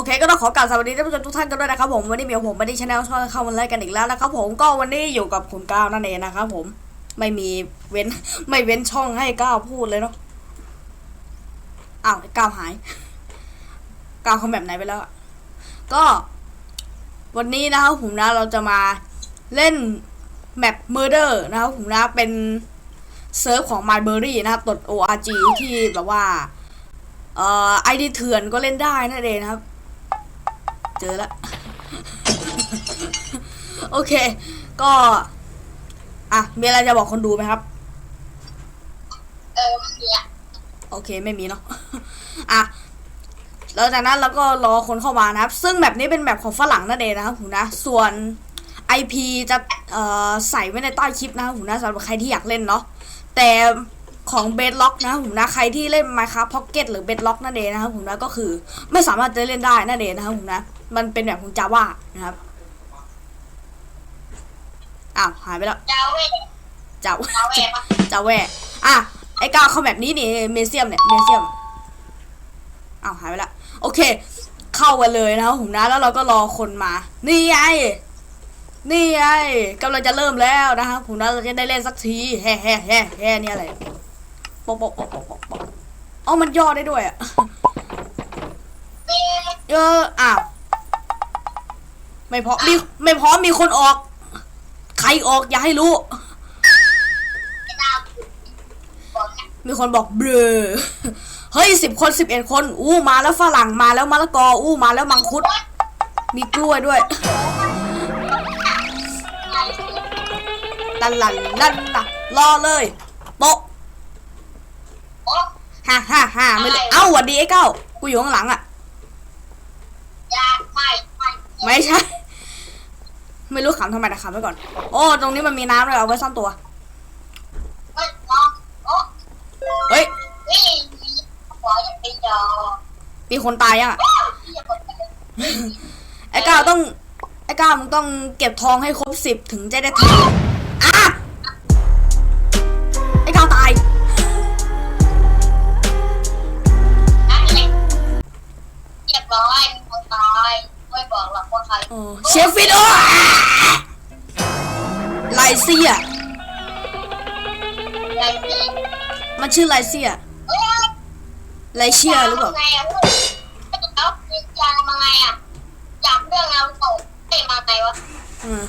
อเคก็ต้องขอกราบสวัสดีท่านผู้ชมทุกท่านกันด้วยนะครับผมวันนี้มีผมบันดี้ชาแนลช่องเข้ามาเล่นกันอีกแล้วนะครับผมก็วันนี้อยู่กับคุณก้าวนั่นเองนะครับผมไม่มีเว้นไม่เว้นช่องให้ก้าวพูดเลยเนาะอ้าวก้าวหายก้าวเขาแบบไหนไปแล้วก็ วันนี้นะครับผมนะเราจะมาเล่นแมป Murder นะครับผมนะเป็นเซิร์ฟของ MyBerry นะครับตด org ที่แบบว่าเอ่อไอดีเถื่อนก็เล่นได้นั่นเองนะครับ เจอแล้วโอเค ก็ อะ มีอะไรจะบอกคนดูไหมครับ เออมันมีอะโอเค ไม่มีเนาะ อะแล้วจากนั้นเราก็รอคนเข้ามานะครับ ซึ่งแบบนี้เป็นแบบของฝรั่งนั่นเองนะครับผมนะ ส่วน IP จะเอ่อใส่ไว้ในใต้คลิปนะครับผมนะสำหรับใครที่อยากเล่นเนาะ แต่ของเบดล็อกนะครับผมนะใครที่เล่น Minecraft Pocket หรือเบดล็อกนั่นเองนะครับผมนะก็คือไม่สามารถจะเล่นได้นั่นเองนะครับผมนะ มันเป็นแบบของ Java นะครับอ้าวหายไปแล้วจาเวเจ้าจาเวปะจะแหวะอะไอ้ก้าวเข้าแบบนี้นี่เมเซียมเนี่ยเมเซียมอ้าวหายไปละโอเค เข้ากันเลยนะครับผมนะแล้วเราก็รอคนมา นี่ไงนี่ไงกำลังจะเริ่มแล้วนะครับผมนะเราจะได้เล่นสักทีแฮ่แฮ่แฮ่แฮ่นี่อะไรโปะโปะโปะโปะโปะโปะอ๋อมันย่อได้ด้วยอะมีเอออ้าว ไม่พอมีไม่พร้อมมีคนออก ใครออกอย่าให้รู้ดาวบอกเนี่ยมีคนบอกเบลอเฮ้ยสิบคนสิบเอ็ดคน อู้มาแล้วฝรั่งมาแล้วมะละกอ อู้มาแล้วมังคุด มีกล้วยด้วยลันลันลันนะรอเลยโปะโอ้ฮ่าฮ่าฮ่าไม่เลยเอ้าหวัดดีไอ้เก้า กูอยู่ข้างหลังอะยาไม่ไม่ไม่ใช่ ไม่รู้ขำทำไมแต่ขำไว้ก่อน โอ้ ตรงนี้มันมีน้ำเลยเอาไว้ซ่อนตัว เฮ้ย มีหัวอย่าไปยอมีคนตายยังอะไปเลยไอ้ก้าวต้อง ไอ้ก้าวมึงต้องเก็บทองให้ครบสิบถึงจะได้ทอง โอ้เชฟฟิโอ้ไลเซียไรสิมันชื่อไลเซียเอ้ยไลเชียหรือเปล่า ไงอะแล้วมีจางมาไงอะจากเรื่องเราตกเอ้มาไงวะอืม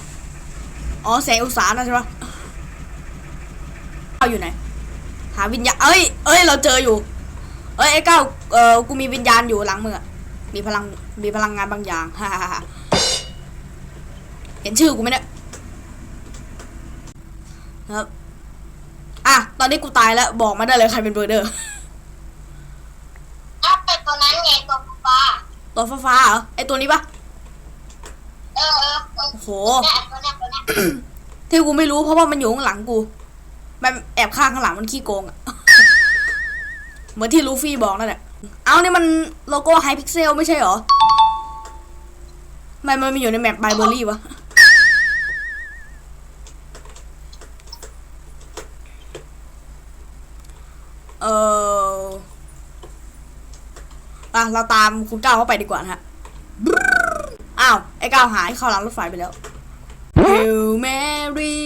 อ๋อแสงอุตสาหนะใช่ปะเอาอยู่ไหน หาวิญญาณเอ้ย เอ้ย เราเจออยู่ เอ้ยไอ้เก้าเออกูมีวิญญาณอยู่หลังมึงอะมีพลัง มีพลังงานบางอย่าง ฮ่าฮ่าฮ่า เห็นชื่อกูไหมเนี่ยครับ อะ ตอนนี้กูตายแล้ว บอกมาได้เลยใครเป็นเบอร์เดอร์อ้าวเป็นตัวนั้นไงตัวฟ้า ตัวฟ้าๆเหรอ ไอตัวนี้ปะเออเออเออโอ้โหเนี่ยตัวเนี้ยตัวเนี้ยที่กูไม่รู้เพราะว่ามันอยู่ข้างหลังกู มันแอบข้างข้างหลังมันขี้โกงอะเหมือนที่ลูฟี่บอกนั่นแหละ เอาเนี่ยมันโลโก้ไฮพิกเซลไม่ใช่เหรอทำไมมันมาอยู่ในแมปไบเบอรี่วะ เอออ่ะเราตามคุณก้าวเข้าไปดีกว่านะฮะอ้าว ไอ้ก้าวหายเข้าหลังรถไฟไปแล้ว Hail Mary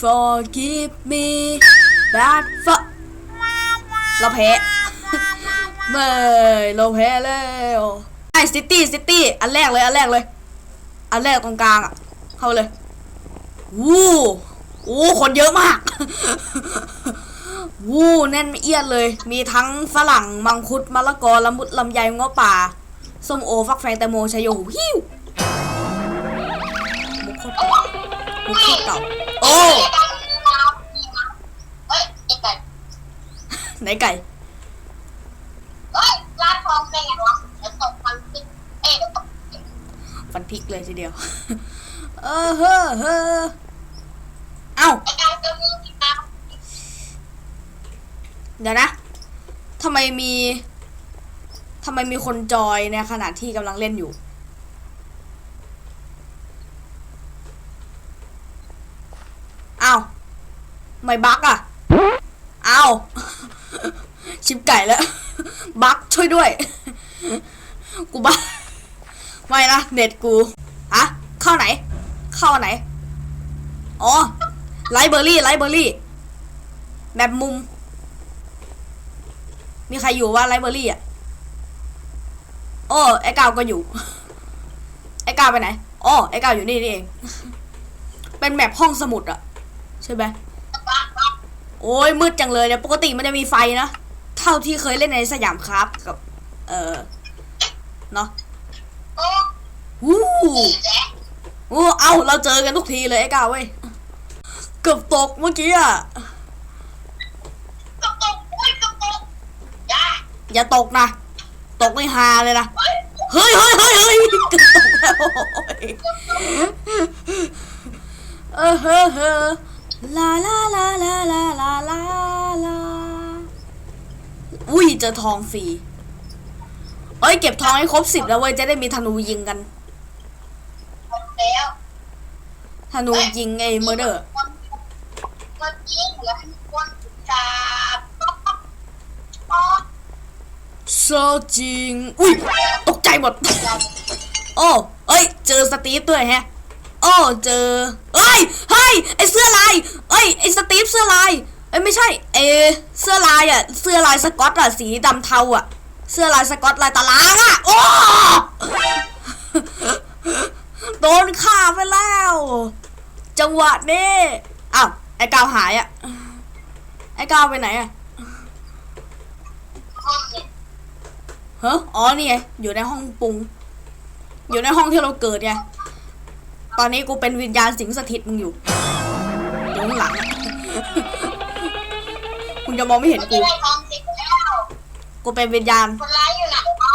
forgive me that for เราแพ้ไม่เราแพ้แล้วไอ้ซิตี้ซิตี้อันแรกเลย อันแรกเลย อันแรกตรงกลางอะ เข้าเลยวู้โอ้คนเยอะมาก วู้แน่นเอียดเลย มีทั้งฝรั่งมังคุดมะละกอละมุดลำไยงอป่าส้มโอฟักแฟงแตงโมชายโยหิ้วมุกโคตรเก่ามุกโคตรเก่าโอ้มีน้ำมีน้ำมีน้ำเฮ้ยไก่ไหนไก่เฮ้ยร้านทองเป็นไงวะเดี๋ยวตกมันปิดเอ้ยเดี๋ยวตกฟันพริกเลยทีเดียว เออเฮ้อเฮ้อเอ้าไอ้การจะมี เดี๋ยวนะทำไมมีทำไมมีคนจอยในขณะที่กำลังเล่นอยู่ อ้าว ไม่บักอะ อ้าว ชิบไก่แล้ว บักช่วยด้วย กูบักไม่นะ เน็ตกูอะเข้าไหน เข้าอันไหน อ๋อ ไลเบอรี่ ไลเบอรี่ แบบมุม มีใครอยู่ว่าไลเบอรี่อะ โอ้ไอ้กาวก็อยู่ ไอ้กาวไปไหนอ๋อไอ้กาวอยู่นี่นี่เอง เป็นแบบห้องสมุดอะใช่ไหมโอ้ยมืดจังเลยเนี่ย ปกติมันจะมีไฟนะ เท่าที่เคยเล่นในสยามครับกับ เออเนาะโอ้วู้โอ้เอาเราเจอกันทุกทีเลยไอ้กาวเว้ย เกือบตกเมื่อกี้อะ กระตุกอุ้ยกระตุกย่า อย่าตกนะ ตกไม่ฮาเลยนะ เฮ้ยเฮ้ยเฮ้ยเฮ้ยเฮ้ยเกือบตกแล้วโอ้ยเออเฮ้อเฮ้อลาลาลาลาลาลาลาลาอุ้ยเจอทองฟรีเอ้ยเก็บทองให้ครบสิบแล้วเว้ยจะได้มีธนูยิงกันหมดแล้วธนูยิงไอ้เมอร์เดอร์คนคนยิงเหลือให้คนจับอ๋อ โซจริง อุ้ยตกใจหมด โอ้เอ้ย เจอสตีฟด้วยแฮะ โอ้เจอ เอ้ย เฮ้ย ไอเสื้อลาย เอ้ย ไอสตีฟเสื้อลาย เอ้ยไม่ใช่ เอ เสื้อลายอะเสื้อลายสกอตอะสีดำเทาอะเสื้อลายสกอตลายตารางอะโอ้ โดนฆ่าไปแล้ว จังหวะนี้อ้าวไอ้กาวหายอะไอ้กาวไปไหนอะห้องเนี่ย เฮ้ออ๋อนี่ไงอยู่ในห้องปรุง อยู่ในห้องที่เราเกิดไงตอนนี้กูเป็นวิญญาณสิงสถิตมึงอยู่อยู่ข้างหลังอะมึงจะมองไม่เห็นมันจะกูได้ทองสิบแล้วกูเป็นวิญญาณ คนร้ายอยู่ไหนวะ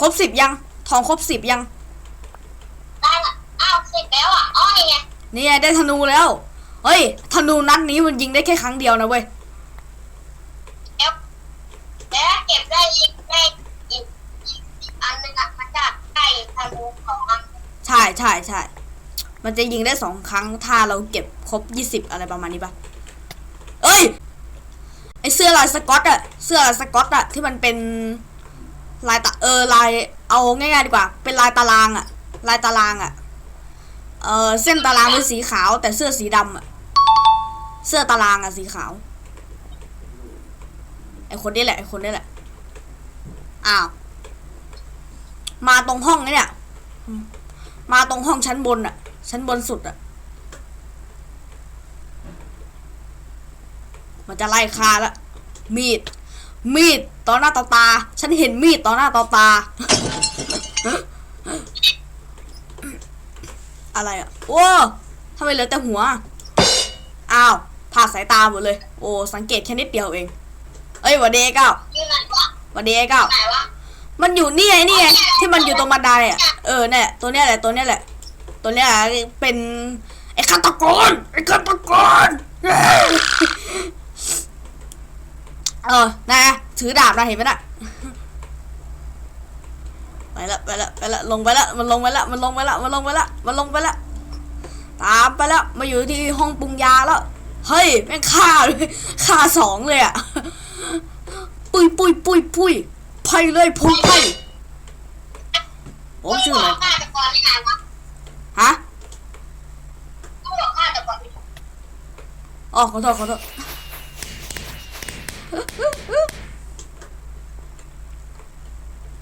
ครบสิบยัง ทองครบสิบยัง ได้ละอ้าวสิบแล้วอะ อ้อยไงนี่ไงได้ธนูแล้ว เฮ้ย ธนูนัดนี้มันยิงได้แค่ครั้งเดียวนะเว้ย มันจะยิงได้สองครั้งถ้าเราเก็บครบยี่สิบอะไรประมาณนี้ปะเอ้ย ไอเสื้อลายสกอตอะเสื้อลายสกอตอะที่มันเป็นลายตะเออลายเอาง่ายๆดีกว่า เป็นลายตารางอะลายตารางอะเออเส้นตารางเป็นสีขาว แต่เสื้อสีดำอะเสื้อตารางอะสีขาวไอคนนี้แหละไอคนนี้แหละอ้าวมาตรงห้องนี่เนี่ยมาตรงห้องชั้นบนอะ ชั้นบนสุดอะมันจะไล่คาละ มีด มีดต่อหน้าต่อตา ฉันเห็นมีดต่อหน้าต่อตา อะไรอะโอ้ทำไมเหลือแต่หัว อ้าวผ่าดสายตาหมดเลย โอ้ สังเกตแค่นิดเดียวเอง เอ้ยหวัดดีไอ้เก้าอยู่ไหนวะหวัดดีไอ้เก้าไหนวะมันอยู่นี่ไงนี่ไงที่มันอยู่ตรงบันไดอะเออเนี่ยตัวเนี้ยแหละตัวเนี้ยแหละ ตัวเนี้ยเป็นไอ้ฆาตกรไอ้ฆาตกรเออนะถือดาบนะเห็นไหมน่ะไปละไปละไปละลงไปละมันลงไปละมันลงไปละมันลงไปละมันลงไปละตามไปล้วมาอยู่ที่ห้องปรุงยาแล้วเฮ้ยแม่งฆ่าเลยฆ่าสองเลยอะปุยปุยปุยปุยไพ่เลยพุยไพ่โอ้ชื่ออะไร ฮะกูบอกฆาตกรอ๋อขอโทษขอโทษ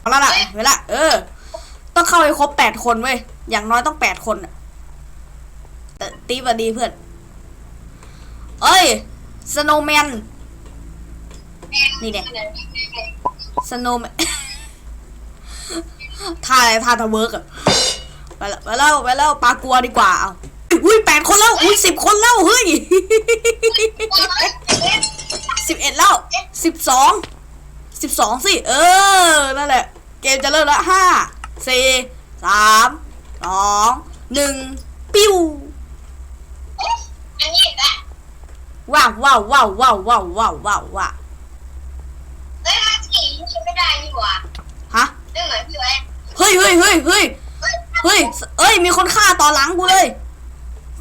เอาละละเวลาเออ ต้องเข้าให้ครบแปดคนเว้ย อย่างน้อยต้องแปดคนอะแต่ตีบดีเพื่อน เอ้ย สโนว์แมน นี่เนี่ยสโนว์แมนท่าอะไรท่าทะเวิร์กอะ ไปแล้วไปแล้วไปแล้วปลากลัวดีกว่าเอาอุ้ยแปดคนแล้วอุ้ยสิบคนแล้วเฮ้ยสิบเอ็ดแล้วสิบสองสิบสองสิเออนั่นแหละ เกมจะเริ่มละห้าสี่สามสองหนึ่งปิ้วอันนี้แหละว้าวว้าวว้าวว้าวว้าวว้าวว้าวว้าวเฮ้ยมันขี่นี่ไม่ได้นี่หว่าฮะเรื่องเหมือนพี่ไว้เฮ้ยเฮ้ยเฮ้ยเฮ้ยเฮ้ย เฮ้ย เอ้ย มีคนฆ่าต่อหลังกูเลย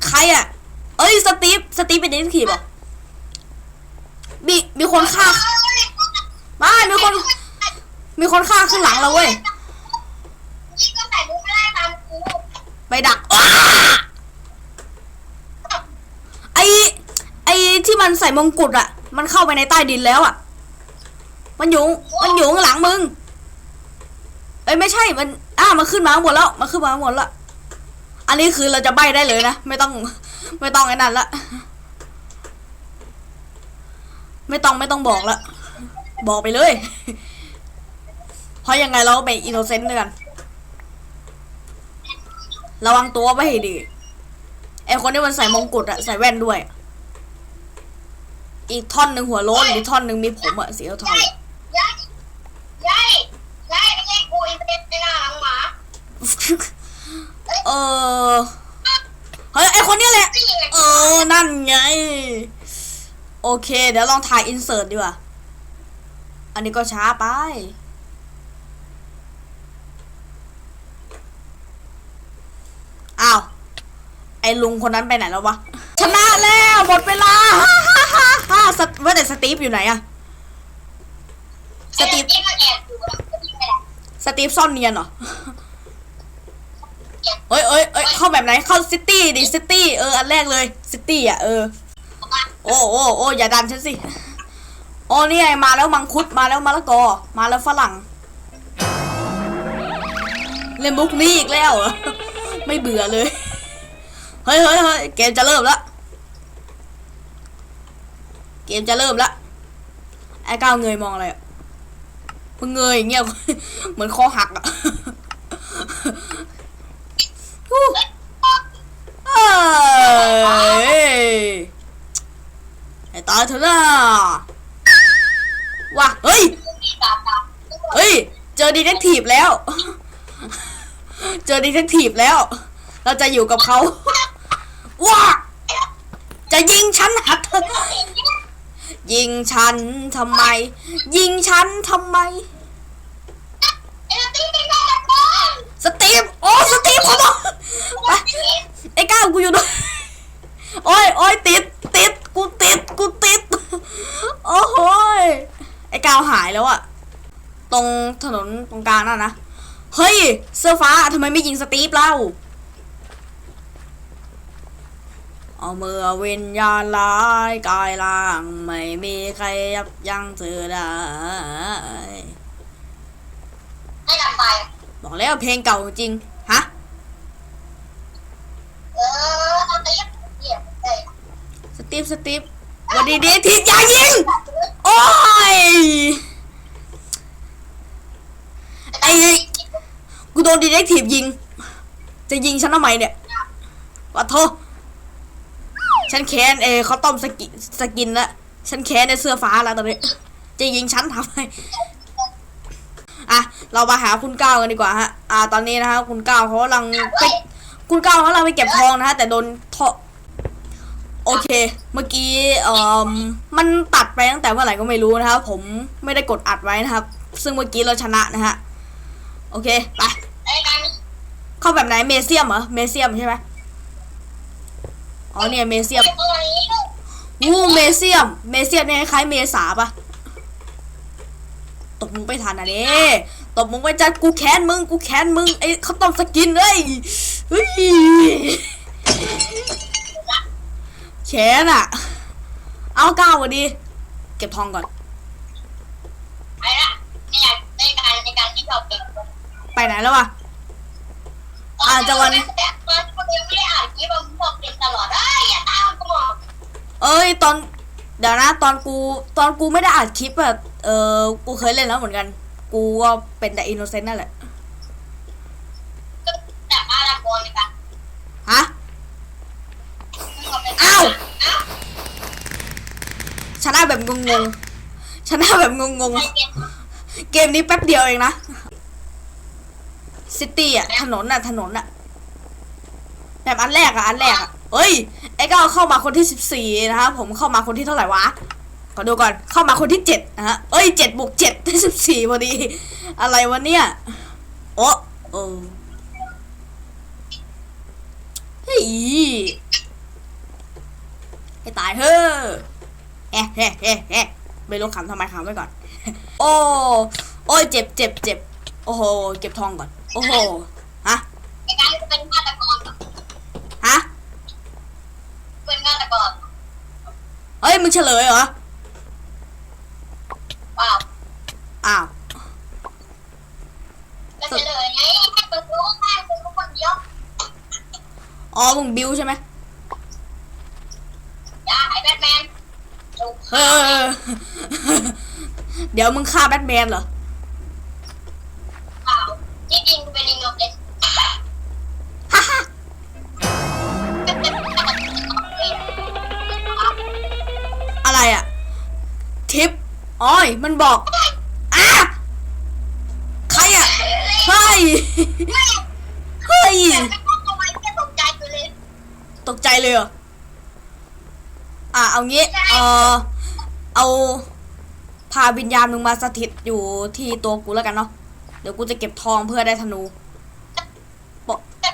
ใครอะ เอ้ย สตีฟ สตีฟเป็นเดนขีบอะมีมีคนฆ่าม่มีคน มีคนฆ่าข้างหลังเราเว้ย ไปดักอ้ไอไอที่มันใส่มงกุฎอะมันเข้าไปในใต้ดินแล้วอะมันอยู่ มันอยู่ข้างหลังมึง เอ้ยไม่ใช่ มัน อ้ามันขึ้นมาข้างบนแล้วมันขึ้นมาข้างบนแล้วอันนี้คือเราจะใบได้เลยนะไม่ต้อง ไม่ต้องไอ้นั่นละไม่ต้องไม่ต้องบอกละบอกไปเลย เพราะยังไงเราก็เป็นอินโนเซนต์ด้วยกัน ระวังตัวไว้ให้ดีไอคนที่มันใส่มงกุฎอะใส่แว่นด้วย อีกท่อนหนึ่งหัวโล้นอีกท่อนหนึ่งมีผมอะสีเทา ยายยายยายยายไม่ใช่กูอีเป็นเป็นหน้าหลังหมา ๆ เออเฮ้ยไอคนเนี้ยแหละ เออ นั่นไง โอเค เดี๋ยวลองถ่ายอินเสิร์ตดีกว่า อันนี้ก็ช้าไป อ้าว ไอ้ลุงคนนั้นไปไหนแล้ววะ ชนะแล้วหมดเวลาสตว่าแต่สตีฟอยู่ไหนอะสตีฟสตีฟซ่อนเนียนเหรอ เอ้ยเอ้ยเอ้ยเข้าแบบไหน เข้าซิตี้ดิซิตี้เอออันแรกเลยซิตี้อะเออ โอ้โอ้โอ้อย่าดันฉันสิโอ้นี่ไงมาแล้วมังคุดมาแล้วมะละกอ มาแล้วฝรั่ง เล่นมุกนี้อีกแล้วเหรอไม่เบื่อเลย เฮ้ยเฮ้ยเฮ้ยเกมจะเริ่มละเกมจะเริ่มละไอ้ก้าวเงยมองอะไรอะมึงเงยอย่างเงี้ยเหมือนคอหักอะ ฮู้เอ้ยไอ้ตายเถอะนะว่ะเฮ้ย เฮ้ย เจอดีเทคทีฟแล้ว เจอดีเทคทีฟแล้ว เราจะอยู่กับเขาว้าจะยิงฉันหัดเถอะยิงฉันทำไม ยิงฉันทำไม สตีฟโอ้สตีฟขอโทษไปไอ้ก้าวกูอยู่ด้วยโอ้ยโอ้ยติดติดกูติดกูติดโอ้โหยไอ้ก้าวหายแล้วอะตรงถนนตรงกลางนั่นนะเฮ้ยเสื้อฟ้าทำไมไม่ยิงสตีฟเล่าเอาเมื่อวิญญาณร้ายกายล่าง ไม่มีใครยับยั้งเธอได้ให้ดำไป บอกแล้วเพลงเก่าจริง ฮะ เออเอาตีเหียบเลยสตีฟสตีฟวันดีดีทีอย่ายิง โอ้ย ไอ้กูโดนดีเทคทีฟยิง จะยิงฉันทำไมเนี่ยวัดโทษฉันแค้นเอเขาต้มสกิสกินละฉันแค้นในเสื้อฟ้าแล้วตอนนี้จะยิงฉันทำไม อะเรามาหาคุณก้าวกันดีกว่าฮะอ่า ตอนนี้นะฮะคุณก้าวเขากำลังไปคุณก้าวเขากำลังไปเก็บทองนะฮะแต่โดนทอโอเค เมื่อกี้เอ่อมันตัดไปตั้งแต่เมื่อไหร่ก็ไม่รู้นะครับ ผมไม่ได้กดอัดไว้นะครับ ซึ่งเมื่อกี้เราชนะนะฮะโอเคไปไอ้การเข้าแบบไหนเมเซียมเหรอเมเซียมใช่ไหมอ๋อเนี่ยเมเซียมไอ้ตัวนี้ลูกวู้เมเซียม เมเซียมเนี่ยคล้ายๆเมษาปะ ตบมึงไปทันอะเด้ตบมึงไปจัดกูแค้นมึง กูแค้นมึงไอ้เขาต้มสกินเอ้ยเฮ้ยแค้นอะเอาก้าวดี เก็บทองก่อนไอ้ละเนี่ยไอ้การไอ้การที่เราเก็บไปไหนแล้ววะอ่าจะวันแต่ตอนคนยังไม่ได้อ่านคลิปผมบอกเป็นตลอดเอ้ยอย่าตามกูเอ้ยตอนเดี๋ยวนะตอนกูตอนกูไม่ได้อัดคลิปอะ เออ กูเคยเล่นแล้วเหมือนกัน กูก็เป็นแต่อินโนเซนต์นั่นแหละก็แต่บ้านละครในการฮะ อ้าว ชนะแบบงงๆ ชนะแบบงงใครเก็บๆเกมนี้แป๊บเดียวเองนะ ซิตี้อะถนนอะถนนอะแบบอันแรกอะอันแรกอะเอ้ย ไอ้ก็เข้ามาคนที่สิบสี่นะครับ ผมเข้ามาคนที่เท่าไหร่วะ ขอดูก่อนเข้ามาคนที่เจ็ดนะฮะเอ้ยเจ็ดบวกเจ็ดได้สิบสี่พอดี อะไรวะเนี่ยโอ้โอ้เฮ้ยให้ตายเฮ้อเอ้เอ้เอ้เอ๊ไม่รู้ขำทำไมขำไว้ก่อน โอ้โอ้ยเจ็บเจ็บเจ็บโอ้โหเก็บทองก่อน โอ้โหฮะเป็นฆาตกรฮะเป็นฆาตกรเฮ้ยมึงเฉลยเหรอ อ้าวจะเฉลยไงให้มึงรู้ให้มึงรู้คนเดียวอ๋อมึงบิวใช่ไหมอย่าไอ้แบทแมนถูกเออเดี๋ยวมึงฆ่าแบทแมนเหรอ เปล่าที่จริงกูเป็นลิงโลเกสฮ่าฮ่าอะไรอะทิปอ้อยมันบอกอ้าใครอะเฮ้ย เฮ้ยตกใจเลยตกใจเลยเหรอ อะ เอางี้ เออเอา พาวิญญาณมึงมาสถิตอยู่ที่ตัวกูแล้วกันเนาะ เดี๋ยวกูจะเก็บทองเพื่อได้ธนูจะ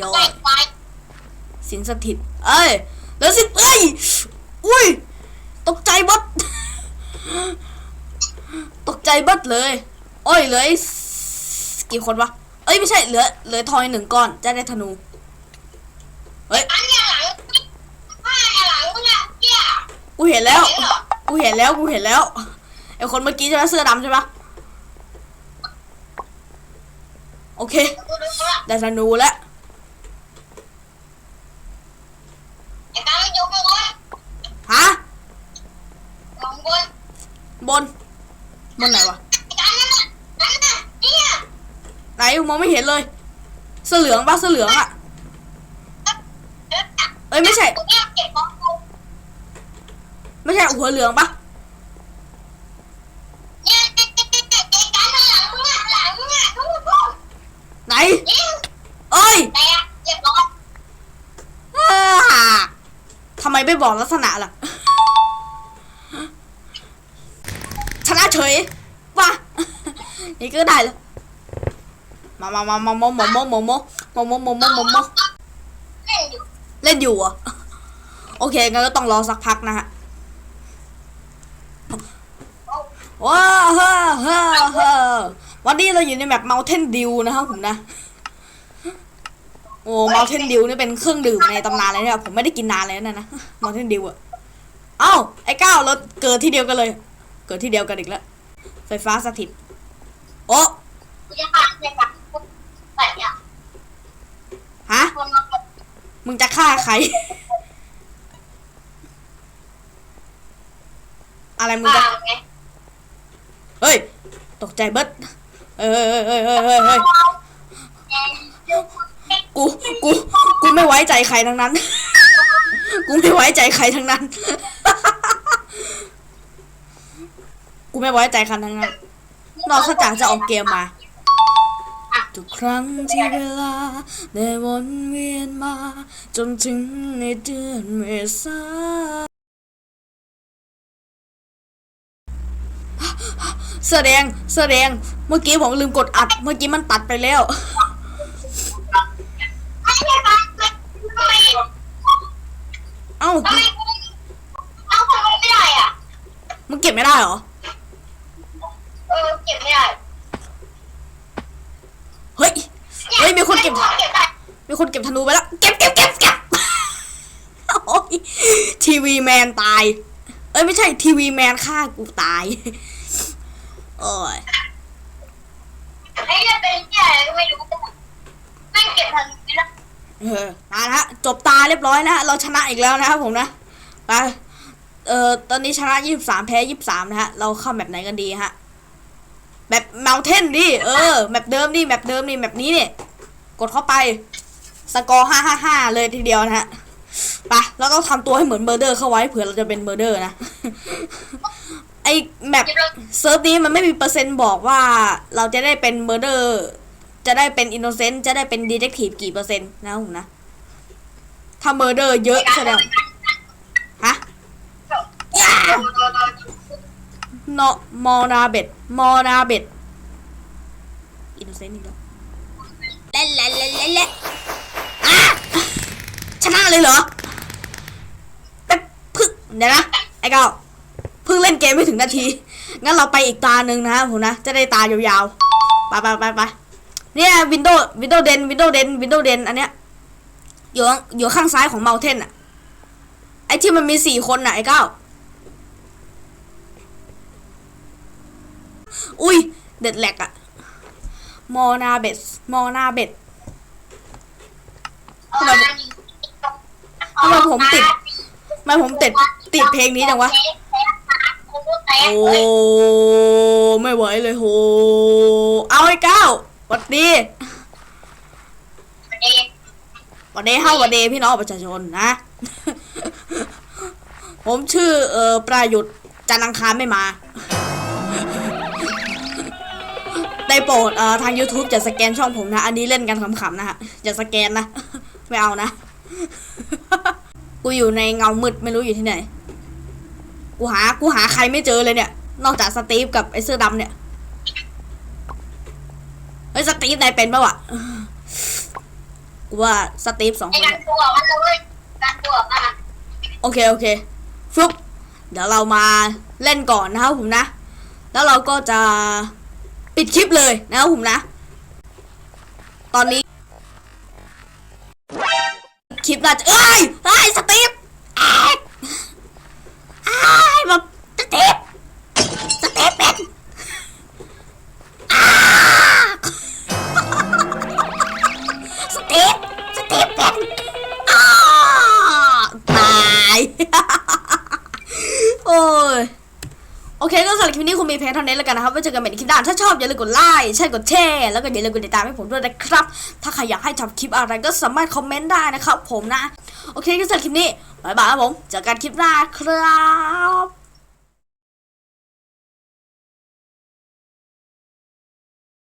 ย่อยสินสถิต เอ้ย แล้วสิเอ้ย อุ้ย ตกใจบด ตกใจบัดเลย โอ้ยเหลืออีกกี่คนวะ เอ้ยไม่ใช่เหลือเหลือทองอีกหนึ่งก้อนจะได้ธนู เฮ้ยอันเนี่ยหลังผ้าเนี่ยหลังมึงอะเกี้ยกูเห็นแล้วเห็นเหรอกูเห็นแล้วกูเห็นแล้วไอคนเมื่อกี้ใช่ไหมเสื้อดำใช่ปะโอเคกูดูแล้วได้ธนูแล้ว ไอ้การไม่อยู่ข้างบน ฮะ ข้างบน บน บนไหนวะ ไอ้การนั่นน่ะนั่นน่ะเนี่ย ไหนมองไม่ เห็นเลยเสื้อเหลืองปะเสื้อเหลืองอะเอ้ยไม่ใช่กูเนี่ยเก็บของกูไม่ใช่หัวเหลืองปะเนี่ยไอ้การข้างหลังมึงอะหลังมึงอะทุกคนไหนยิงเอ้ยแต่เรียบร้อยอ่าทำไมไม่บอกลักษณะล่ะชนะเฉยว่ะนี่ก็ได้แล้ว มามามามาโมโมโมโมโมโมโมโมโมโมโมเล่นอยู่เล่นอยู่อะโอเคงั้นก็ต้องรอสักพักนะฮะว้าเฮ้อเฮ้อเฮ้อวันนี้เราอยู่ในแมป Mountain Dew นะครับผมนะ โอ้ Mountain Dew นี่เป็นเครื่องดื่มในตำนานเลยเนี่ยผมไม่ได้กินนานเลยนะนะ Mountain Dew อะเอ้าไอ้ก้าวเราเกิดที่เดียวกันเลย เกิดที่เดียวกันอีกแล้วไฟฟ้าสถิต โอ้กูจะฆ่าในหลัง กูแต่เนี่ยฮะ คนมาบอกมึงจะฆ่าใคร อะไรมึงจะว่าไงเฮ้ย ตกใจเบิดเฮ้ยเฮ้ยเฮ้ยเฮ้ยเฮ้ยเฮ้ยกู กู กูไม่ไว้ใจใครทั้งนั้น กูไม่ไว้ใจใครทั้งนั้น กูไม่ไว้ใจใครทั้งนั้น นอกจากจะออกเกมมา ทุกครั้งที่เวลาได้วนเวียนมา จนถึงในเดือนเมษาเสื้อแดงเสื้อแดงเมื่อกี้ผมลืมกดอัด เมื่อกี้มันตัดไปแล้วไม่ใช่ปะทำไมเอ้าทำไมเอาทำไมไม่ได้อะมึงเก็บไม่ได้เหรอ เออ เก็บไม่ได้ เฮ้ย เฮ้ยมี คนเก็บเก็บได้มีคนเก็บธนูไปแล้วเก็บเก็บเก็บเก็บโอ้ยทีวีแมนตาย เอ้ยไม่ใช่ทีวีแมนฆ่ากูตายโอ้ยไอ้เนี่ยเป็นแย่ก็ไม่รู้ไม่เก็บทันทีนะเออมาละฮะจบตาเรียบร้อยนะเราชนะอีกแล้วนะครับผมนะไปเอ่อตอนนี้ชนะยี่สิบสามแพ้ยี่สิบสามนะฮะเราเข้าแบบไหนกันดีฮะแบบเมลเทนดิเออแบบเดิมดิแบบเดิมดิแบบนี้เนี่ย กดเข้าไป สกอร์ห้าห้าห้าเลยทีเดียวนะฮะไปเราต้องทำตัวให้เหมือนเมอร์เดอร์เข้าไว้เผื่อเราจะเป็นเมอร์เดอร์นะ ไอแมปเก็บเซิร์ฟนี้มันไม่มีเปอร์เซ็นต์บอกว่าเราจะได้เป็นเมอร์เดอร์ จะได้เป็นอินโนเซนต์จะได้เป็นดีเทคทีฟกี่เปอร์เซ็นต์นะผมนะ ถ้าเมอร์เดอร์เยอะแสดงฮะย่านอมอนาเบ็ดมอนาเบ็ดอินโนเซนต์อีกแล้ว เล่นเล่นเล่นเล่นเล่นอะชนะเลยเหรอแต่พึ่งเดี๋ยวนะไอ้เก้าเพิ่งเล่นเกมไม่ถึงนาที งั้นเราไปอีกตาหนึ่งนะครับผมนะ จะได้ตายาวๆ ไปไปไปไปเนี่ยวินโดว์วินโดว์เดนวินโดว์เดนวินโดว์เดนอันเนี้ยอยู่อยู่ข้างซ้ายของเมลเทนอะไอ้ที่มันมีสี่คนน่ะไอ้ก้าอุ้ยเด็ดแหลกอะ มอนาเบสมอนาเบสทำไมทำไมผมติดทำไมผมติดติดเพลงนี้จังวะ โอ้ไม่ไหวเลยโห เอาไอ้ก้าวหวัดดีหวัดดีเฮ้าหวัดดีพี่น้องประชาชนนะ ผมชื่อเออประยุทธ์จันทร์อังคารไม่มา ได้โปรดเอ่อทาง YouTube จะสแกนช่องผมนะ อันนี้เล่นกันขำๆนะฮะอย่าสแกนนะ ไม่เอานะ กูอยู่ในเงามืดไม่รู้อยู่ที่ไหน กูหา กูหาใครไม่เจอเลยเนี่ย นอกจากสตีฟกับไอ้เสื้อดำเนี่ย เฮ้ยสตีฟนายเป็นปะวะ กูว่าสตีฟสองไอ้คนกันเนี่ยตัวมันเลยกันตัวอะโอเคโอเคฟลุกเดี๋ยวเรามาเล่นก่อนนะครับผมนะ แล้วเราก็จะ ปิดคลิปเลยนะครับผมนะ ตอนนี้ คลิปน่าจะเอ้ยเอ้ยสตีฟ พียงเท่านี้แล้วกันนะครับไว้เจอกันใหม่ในคลิปหน้าถ้าชอบอย่าลืมกดไลค์ใช่กดแชร์แล้วก็อย่าลืมกดติดตามให้ผมด้วยนะครับ ถ้าใครอยากให้ทำคลิปอะไรก็สามารถคอมเมนต์ได้นะครับผมนะ โอเคก็สำหรับคลิปนี้บายบายครับผมเจอกันคลิปหน้าครับ